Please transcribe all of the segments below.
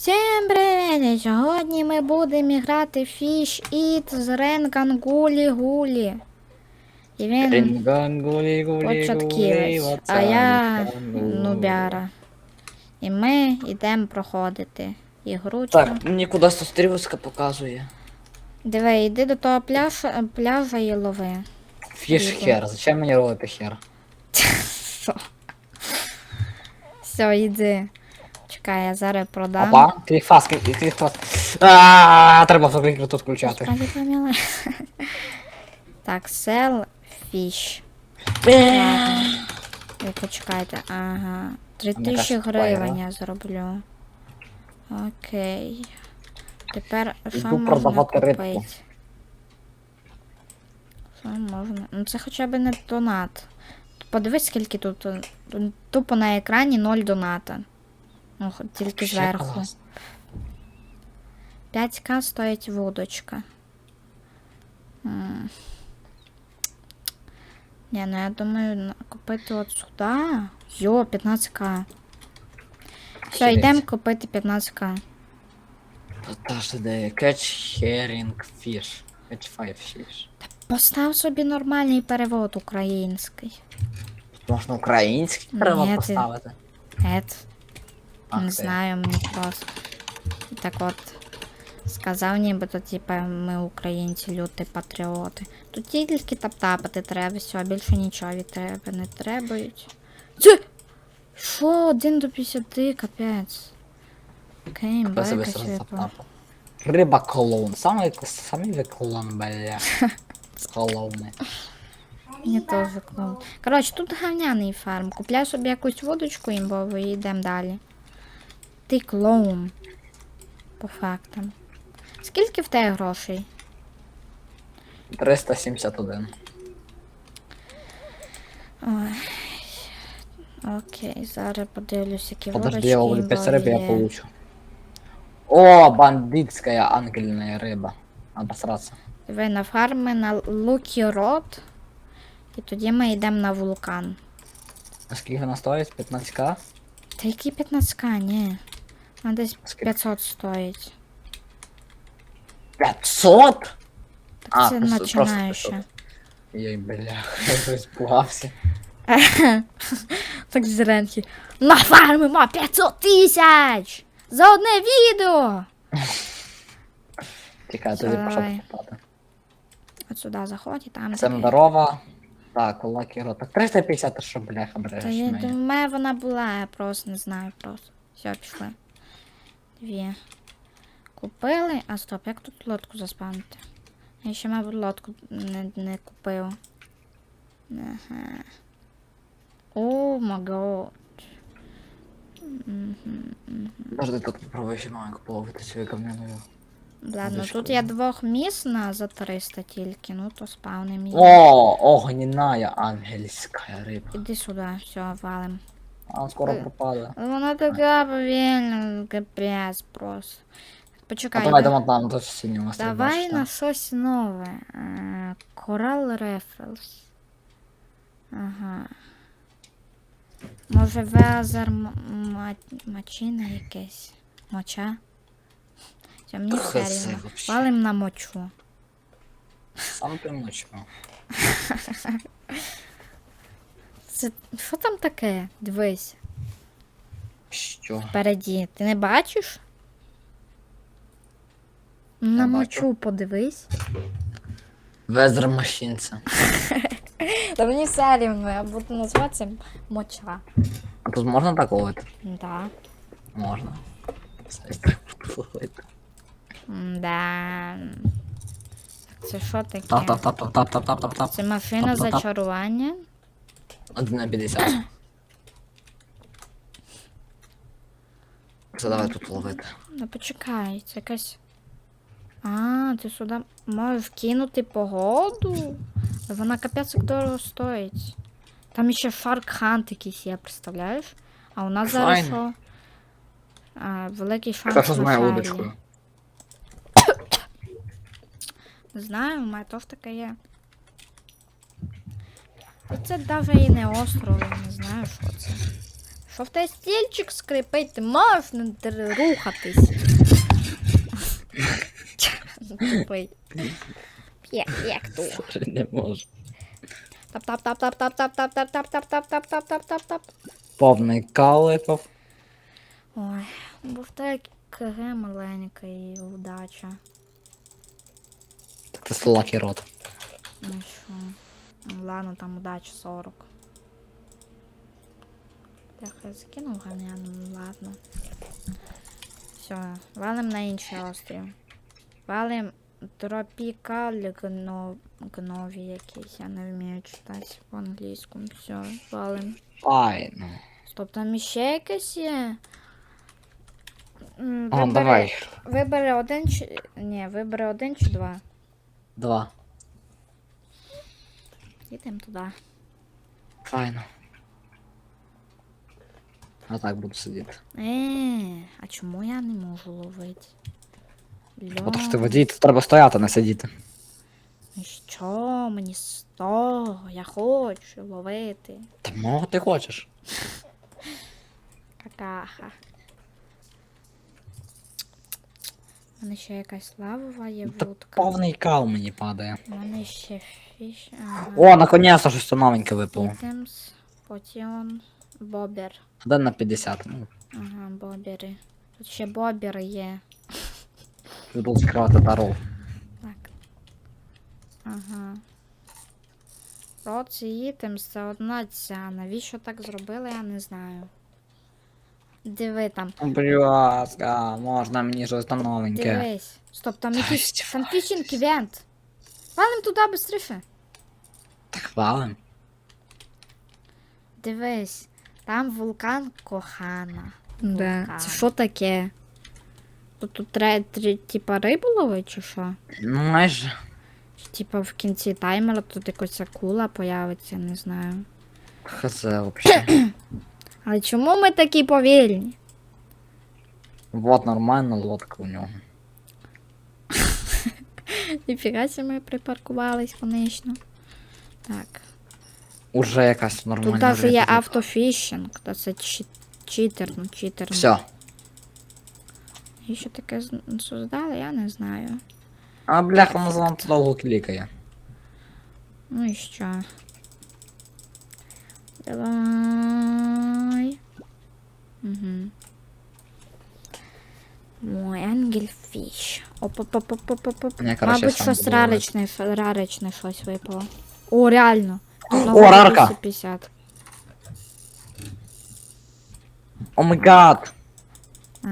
Всім привіт! Сьогодні ми будемо грати в Fish It з Ренкан Гулі Гулі. І він початківець, а я up, нубяра. І ми йдемо проходити ігру. Так, мені кудись стрілочка показує. Диви, йди до того пляжа, пляжа і лови. Фіш хер, зачем мені робити хер? Все, йди. Чекай, я зараз продам. Опа, клікфас, клікфас. Ааа, треба фабрику тут включати. Так, sell fish. Ви почекайте, ага. Три Мені тисячі кажется, гривень я зроблю. Окей. Тепер що можна купити? Що можна? Ну це хоча б не донат. Подивись, скільки. Тут Тупо на екрані 0 доната. Ну, хо- тільки Ще зверху. клас. 5к стоїть вудочка. Ні, ну я думаю, купити от сюди. Йо, 15к. Все, йдемо купити 15к. Та ж де catch herring fish. Catch five fish. Постав собі нормальний перевод український. Можна український ти- поставити. Ет, Ах не ти. знаю, мені просто. Так от. Сказав нібито, типа, ми українці, люті патріоти. Тут тільки тап-тапати треба, все, більше нічого від тебе не требують. Це! Що, 1 до 50, капець. Окей, байка свіпа. Риба колон. Саме самі ви колон, бля. Колони. Мені теж клоун. Коротше, тут говняний фарм. Купляй собі якусь водочку імбову і йдемо далі. Ти клоун. По фактам. Скільки в тебе грошей? 371. Ой. Окей, зараз подивлюсь, які Подожди, я говорю, 5 рыб я получу. О, бандитская ангельная рыба. Надо посраться. Диви на фарми на Лукі Рот. І тоді ми йдемо на вулкан. А скільки вона стоїть? 15к? Та які 15к, ні. Десь 500 стоїть. 500? Так А, це просто Ей, бля, я испугався. Так зранки. Нафармимо 500 тисяч! За одне відео! Чекай, тоді пішов давай. купати. От сюди заходь і там. Тобі. здорова. Так, лакі рот. Так 350, ти що, бляха, береш Та я думаю, вона була, я просто не знаю просто. Все, пішли. Дві. Купили. А стоп, як тут лодку заспавнити? Я ще, мабуть, лодку не, не купив. Ага. О, магот. Подожди, тут попробуй ще маленьку половити цю говняною. Ладно, тут я двох міс на за 300 тільки, ну то спавним. О, огняная ангельська риба. Іди сюди, все, валим. А он скоро пропаде. Вона така повільна, капець просто. А давай да- там до синього давай на щось нове. Coral Raffles. Ага. Може везер мачина якесь. Моча. Все, мені все рівно. Валим на мочу. Сам ти ночно. Це що там таке? Дивись. Що? Впереді. Ти не бачиш? Ну, на мочу подивись. Везер машинця. Та мені все рівно, ну, я буду називатися моча. А тут можна так ловити? Да. Можна. Да. Так це що таке? Тап-тап-тап-тап-тап-тап-тап. Це машина зачарування. Один на 50. Все, давай тут ловити. Ну почекай, це якась. А, ти сюди можеш кинути погоду. Вона капець як дорого стоїть. Там ще Shark Hunt якийсь є, представляєш? А у нас зараз що? А, великий шанс. Та що з моєю удочкою? Знаю, у мене теж таке є. Ну, Це навіть і не остров, я не знаю, що це. Що в тебе стільчик скрипить, ти можеш не рухатись. Тупий. Як, як то? Не можу. Тап тап тап тап тап тап тап тап тап тап тап тап тап тап тап. Повний калипов. Ой, бо в тебе КГ маленька і удача. Так це слакі рот. Ну що? Ладно, там удача 40. Так, я закинув гамняну, ну ладно. Все, валим на інший острів. Валим тропікаль гнов... гнові якісь, я не вмію читати по-англійську. Все, валим. Файно. Стоп, там іще якесь є. М, О, давай. Вибери один чи. Ні, вибери один чи два. Два. Їдемо туди. Файно. А так буду сидіти. Е, а чому я не можу ловити? Бо то ж ти водій, тут треба стояти, не сидіти. ну що мені з того? Я хочу ловити. Та мого ти хочеш. Какаха. У мене ще якась лавова є Та вудка. повний кал мені падає. У мене ще фіш. Ага. О, наконец-то щось новеньке випало. Ітемс, потіон, бобер. Один на 50. Ну, Ага, бобери. Тут ще бобери є. буду відкривати тару. Так. Ага. Році ітемс це одна ця. Навіщо так зробили, я не знаю. Диви там. Будь ласка, можна мені щось там новеньке. Дивись. Стоп, там Та якийсь. здівайся. Там фішинг івент. Валим туди быстріше. Так валим. Дивись. Там вулкан кохана. Да. Вулкан. Це що таке? Тут, тут треба, три- типа рибу ловити чи що? Ну, майже. Чи, Типа в кінці таймера тут якась акула появиться, не знаю. Хз вообще. Але чому ми такі повільні? Вот нормальна лодка у нього. Ніфіга себе ми припаркувались конечно. Так. Уже якась нормальна. Тут навіть є автофішинг, то це чі- читер, ну читер. Все. І що таке создали, я не знаю. А бляха, воно довго клікає. Ну і що? Давай. Угу. Мой ангельфіш. оп оп оп оп оп оп оп Мені, короче, Мабуть, сам щось буду раричне, раричне щось випало. О, реально. Знову О, рарка! 250. О май гад! А,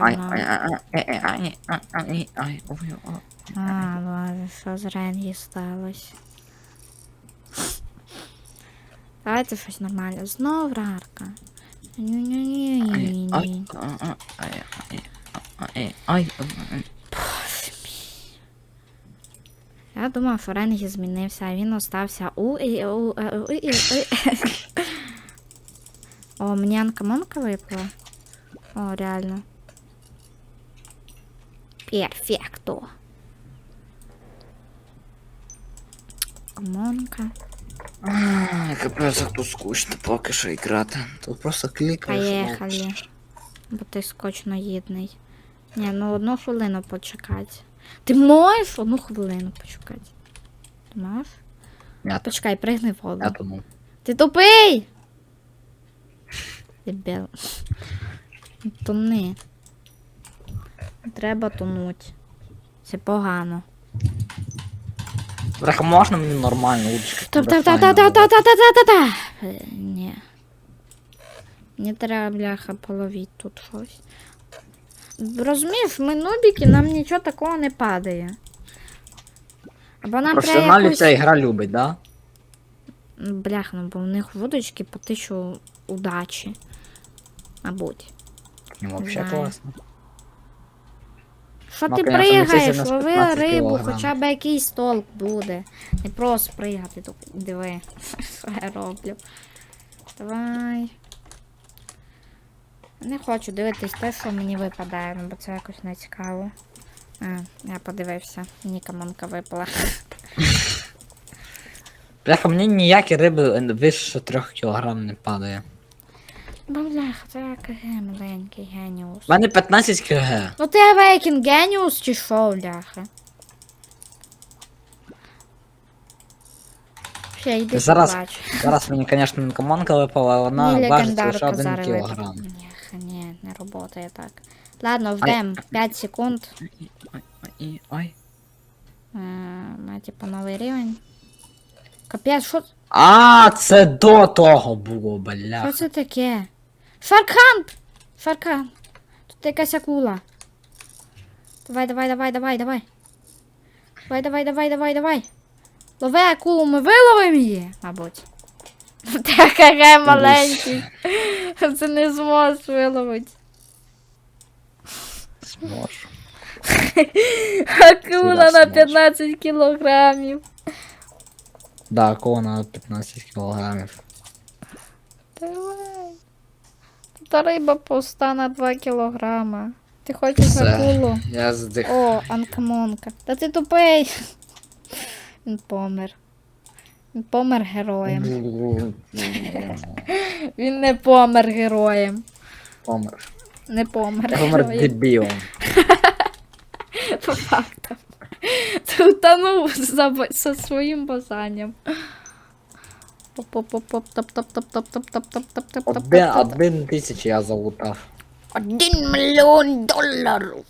Ай, давно. ай, ай, ай, ай, ай, ай, ай, ой, ой. А, боже, що з Ренгі сталося? Давайте щось нормальне. Знов рарка. Ай, ай, ай. Я думав, що Ренгі змінився, а він остався у і у. О, мені анкамонка випала. О, реально. Перфекто. Камонка. Капець, як тут скучно поки що грати. Тут просто клікаєш. Поїхали. Бо ти скочноїдний. Ні, ну одну хвилину почекати. Ти можеш одну хвилину почекати? Ти можеш? Я, Почекай, пригни в воду. я тому. Ти тупий! Дебіл. Тони. Треба тонуть. Це погано. Бляха, можна мені нормально удочки? топ та та та та та та та та та та Е, Ні. Не треба, бляха, половіть тут щось. Розумієш, ми нубіки, нам нічого такого не падає. Або нам треба якусь... ця ігра любить, да? Бляха, ну бо в них вудочки по тисячу удачі. Мабуть. Ну, вообще Знаю. класно. Що Ну, ти конечно, пригаєш? Лови рибу, кілограм. хоча б якийсь толк буде. Не просто пригати тут. Диви, що я роблю. Давай. Не хочу дивитись те, що мені випадає, ну, бо це якось не цікаво. А, я подивився. Мені камонка випала. Бляха, мені ніякі риби вище 3 кг не падає. Бляха, це КГ маленький геніус. У мене 15 кг. Ну ти Авейкін геніус чи що, бляха? Ще йди Зараз- поплач. Зараз мені, звісно, інкоманка випала, але вона важить лише 1 зараз кілограм. Ні, ні, не работає так. Ладно, вдем 5 секунд. Ой, ой. Е, Ми типу новий рівень. Капець, що, А, це до того було, що бля. це таке? Шаркхант! Шаркхант! Тут якась акула. Давай, давай, давай, давай, давай. Давай, давай, давай, давай, давай. Лови акулу, ми виловимо її, мабуть. Ти КГ маленький. Це не зможеш виловити. Зможу. Акула на зможеш. 15 кілограмів. Да, акула на 15 кілограмів. Давай. Та риба пуста на 2 кілограма. Ти хочеш акулу? Я здих. О, анкамонка. Та ти тупий. Він помер. Він помер героєм. Він не помер героєм. Помер. Не помер помер дебілом. По фактам. Ти утонув за своїм бажанням. Один, Один один тисяч я залутав. мільйон доларів.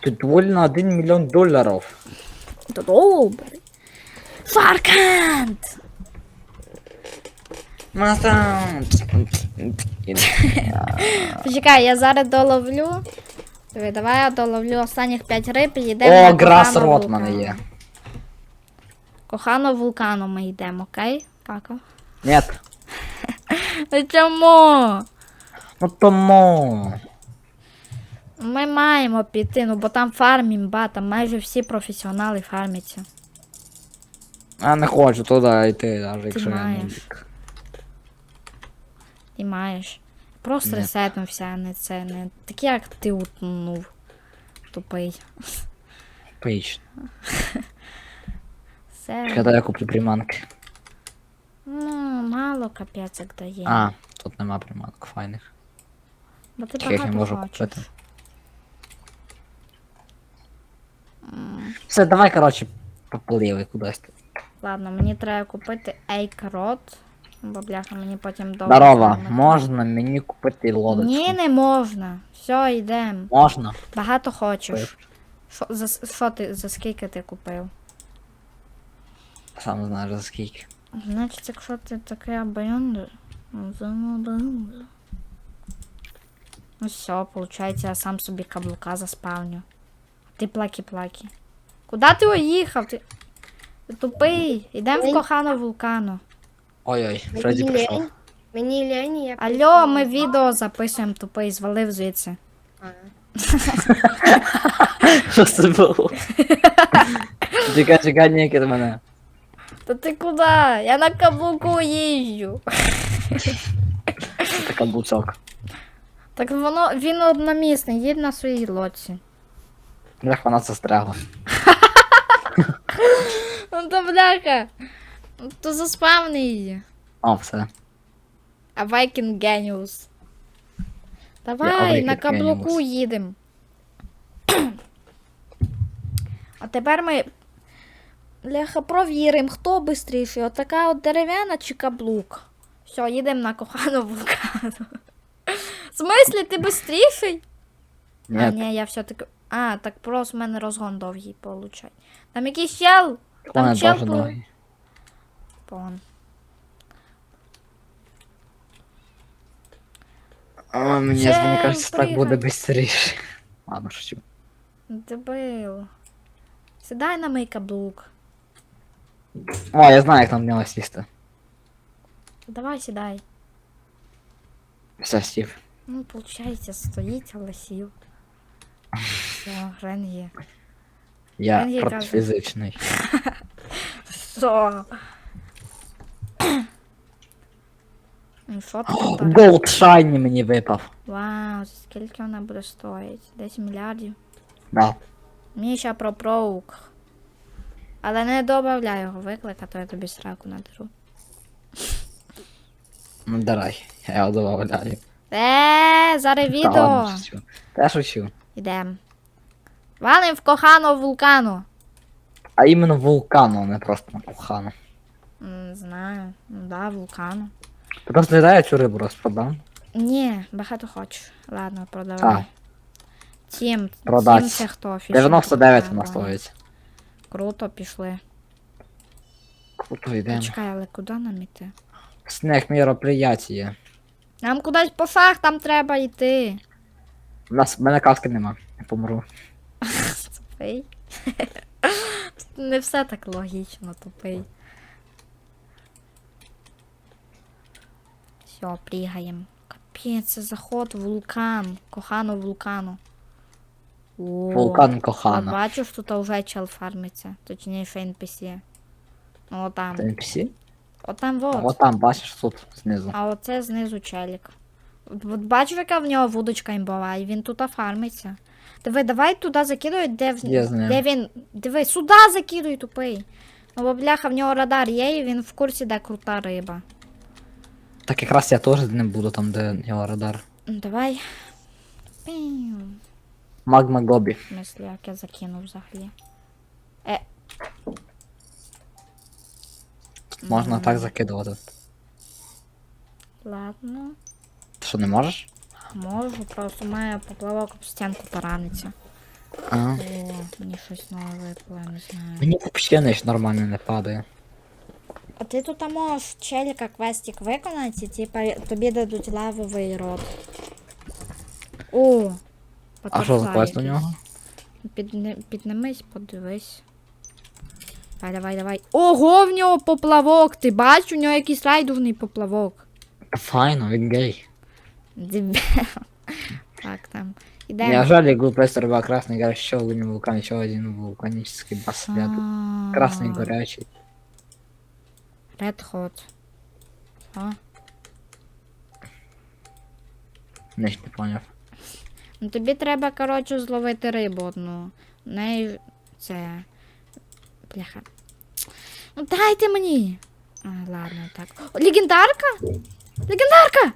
Тут вольно один мільйон доларів. Добре. Фаркант! Почекай, я зараз доловлю. Диви, давай я доловлю останніх 5 риб і йдемо. О, грас рот мене є. Кохану вулкану ми йдемо, окей? Кака? Нет. Ну чому? Ну тому. Ми маємо піти, ну бо там фармімба, там майже всі професіонали фармяться. Я не хочу туди йти, навіть якщо я не маєш. Ти маєш. Просто Ні. ресетнувся, а не це, не такий, як ти утонув. Тупий. Пич. Все. Коли я куплю приманки. Мало капець як дає. А, тут нема приманок файних. Бо ти Чи їх не багато можу хочеш. купити. Все, давай, коротше, поплили кудись. Ладно, мені треба купити ейкрот. Бо бляха мені потім довго. Здорово, займати. можна мені купити лодочку? Ні, не можна. Все, йдемо. Можна. Багато хочеш. Що, за, що ти, за скільки ти купив? Сам знаєш за скільки. Значить, якщо ти такий абайонда, ну за абайонда. Ну все, виходить, я сам собі каблука заспавню. Ти плакі-плакі. Куди ти уїхав? Ти, ти тупий. Йдемо в кохану вулкану. Ой-ой, Фредді прийшов. Мені лень, я Алло, ми відео записуємо, тупий, звалив звідси. Що це було? Чекай, чекай, до мене. Та ти куди? Я на каблуку їжджу. Це каблучок. Так воно він одномісний, їдь на своїй лодці. Як вона застрягла. Ну то бляха. Ну то заспавни її. О, все. А Viking Genius. Давай, на каблуку їдемо. А тепер ми. Ляха, провіримо, хто швидший. Отака от дерев'яна чи каблук. Все, їдемо на кохану вулкану. В смислі, ти швидший? А, Ні, я все-таки. А, так просто в мене розгон довгий получай. Там якийсь чел. Там чел плив. Пон. О, мені, Чел, мені кажеться, так буде швидше. Ладно, шучу. Дебил. Сідай на мій каблук. О, я знаю, як там в нього сісти. Давай сідай. Все, сів. Ну, получається, стоїть, але сів. Все, Рен є. Я Він їй каже. протифізичний. Що? Ну, що ти тут? так? Голд Шайні мені випав. Вау, за скільки вона буде стоїть? 10 мільярдів. Да. Мені ще про проук. Але не добавляй його виклик, а то я тобі сраку надеру. Ну давай, я його добавляю. Е, зараз відео. ладно, шучу. Та я шучу. Ідем. Валим в кохану вулкану. А іменно вулкану, а не просто на кохану. М, знаю. Ну да, вулкану. Ти просто дай я цю рибу розпродам. Ні, багато хочеш. Ладно, продавай. Тім, Продать. Тім це хто? Фішер? 99 А, вона ладно. Круто, пішли. Круто йдемо. Чекай, але куди нам іти? Снег мероприятие. Нам кудись по шахтам треба йти. У нас в мене каски нема. Я помру. Тупий. Не все так логічно, тупий. Все, пригаємо. Капець, це заход в вулкан. Кохану вулкану. О, Вулкан кохана. бачиш, тут вже чел фармиться. Точніше NPC. Ну, отам. Це NPC? Отам А вот. от там, бачиш, тут знизу. А оце знизу челік. От от бачиш, яка в нього вудочка імбова, і він тут фармиться. Диви, давай туди закидуй, де, в... Я знаю. де він. Диви, сюди закидуй, тупий. Ну, бо бляха, в нього радар є, і він в курсі, де крута риба. Так якраз я теж не буду там, де його радар. Ну, Давай. Піу. Магма Гобі. В смислі, як я закинув взагалі. Е. Можна Мгм. так закидувати. Ладно. Ти що, не можеш? Можу, просто має поплавок об стінку пораниться. А. О, мені щось нове випало, не знаю. Мені взагалі ніч нормально не падає. А ти тут можеш челіка квестик виконати, типа тобі дадуть лавовий рот. О! А що за квест у нього? Підни... Піднимись, подивись. Давай, давай, давай. Ого, в нього поплавок! Ти бачиш, у нього якийсь райдувний поплавок. Файно, він гей. Дебіл. Так, там. Ідемо. Я жаль, глупая сторова красный горящий, еще один вулкан, еще один вулканический бас рядом. Красный горячий. Red Hot. Ніч не поняв. Ну тобі треба, коротше, зловити рибу одну. Неї це. Бляха. Ну дайте мені. А, ладно, так. О, легендарка? Легендарка!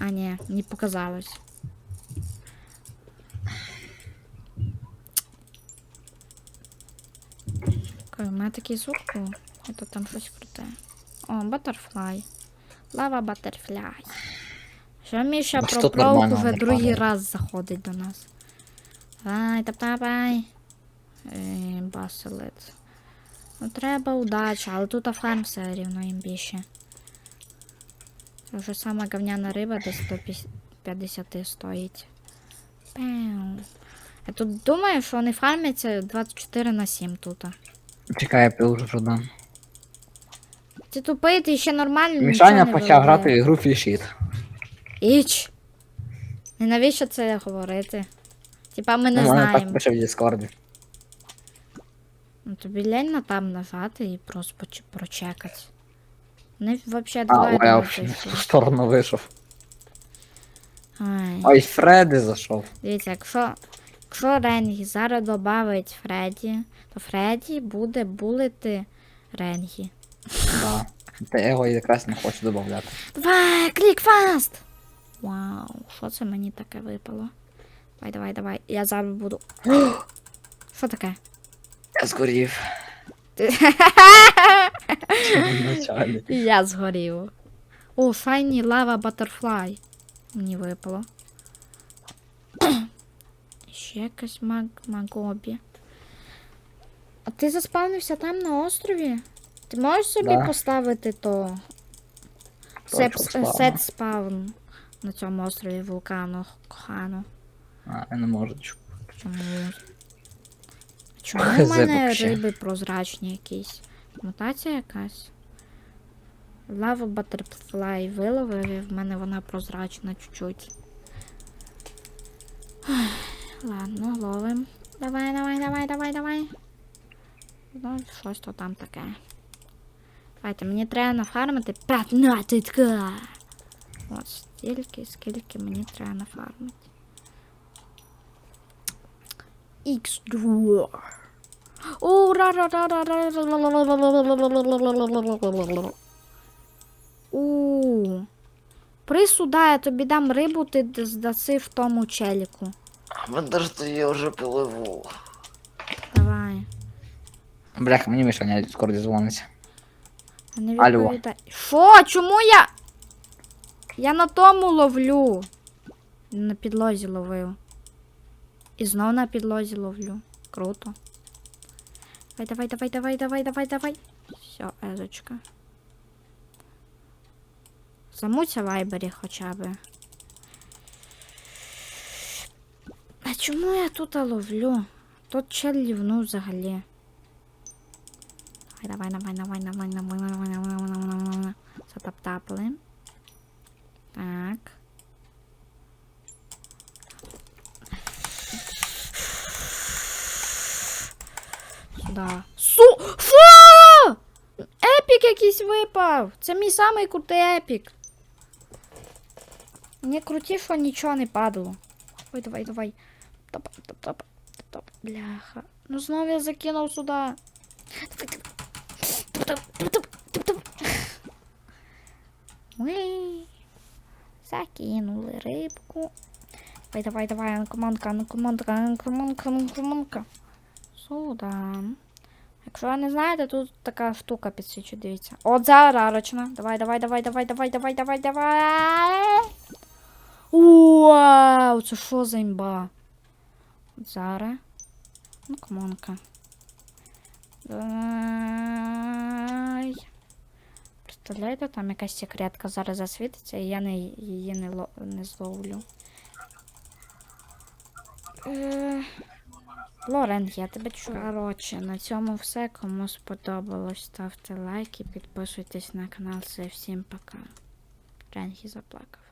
А, ні, не показалось. Ой, у мене такий звук був. Це там щось круте. О, батерфлай. Лава батерфляй. Що Міша Ось про уже не другий раз заходить до нас. Давай, тап-тапай. Е, Басилет. Ну треба удача, але тут фарм все рівно їм більше. Це вже сама говняна риба десь 150 стоїть. Пеу. Я тут думаю, що вони фармяться 24 на 7 тут. Чекай, я пил вже продам. Ти тупий, ти ще нормально. Мішаня почав грати в ігру Фішіт. Іч. І навіщо це говорити? Типа ми не Ну, мене так пише в Діскорді. Ну тобі лень на там нажати і просто прочекати. Вони взагалі А, ой, я не в ту сторону вийшов. Ай. Ой, Фредди зайшов. Дивіться, якщо, якщо Ренгі зараз додавить Фредді, то Фредді буде булити Ренгі. Да. Та я його якраз не хочу додати. Давай, клік фаст! Вау, що це мені таке випало? Давай, давай, давай. Я зараз буду. Що таке? Я згорів. Я згорів. О, Shiny Lava Butterfly. Мені випало. Ще якась маг магобі. А ти заспавнився там на острові? Ти можеш собі Да. поставити то сет спавн на цьому острові вулкану кохану. А, я не можу. Чому? Чому в мене риби прозрачні якісь? Мутація якась? Лава Батерфлай виловив, і в мене вона прозрачна чуть-чуть. Ладно, ловим. Давай, давай, давай, давай, давай. Ну, щось то там таке. Давайте, мені треба нафармити 15к. От стільки, скільки мені треба нафармити. X2. О, ра ра ра ра ра ра У. Присуда, я тобі дам рибу, ти здаси в тому челіку. Подожди, я вже пливу. Давай. Бляха, мені Миша не скоро дзвониться. Не відповідай. Алло. Що? Чому я? Я на тому ловлю. На підлозі ловив. І знов на підлозі ловлю. Круто. Давай, давай, давай, давай, давай, давай, давай. Все, езочка. Замуться вайбері хоча би. А чому я тут ловлю? Тут чел лівнув взагалі. Давай, давай, давай, давай, давай, давай, давай, давай, давай, давай, давай, давай. Затаптапали. Так. Сюда. Су! Фу! Епік якийсь випав! Це мій самий крутий епік. Мені круті, що нічого не падало. Ой, давай, давай. Топ, топ, топ, топ, бляха. Ну знов я закинув сюди. Давай, давай. Туп-туп, туп-туп, туп-туп. Ми закинули рибку. Давай, давай, давай, анкоманка, анкоманка, анкоманка, анкоманка. Сюда. Якщо ви не знаєте, тут така штука підсвічу, дивіться. От зараз арочна. Давай, давай, давай, давай, давай, давай, давай, давай. Вау, це що за імба? От зараз. Ну, комонка. Представляєте, там якась секретка зараз засвітиться, і я не, її не, ло- не зловлю. Е, Лорен, я тебе чую. Коротше, на цьому все. Кому сподобалось, ставте лайки, підписуйтесь на канал. Це всім пока. Ренгі заплакав.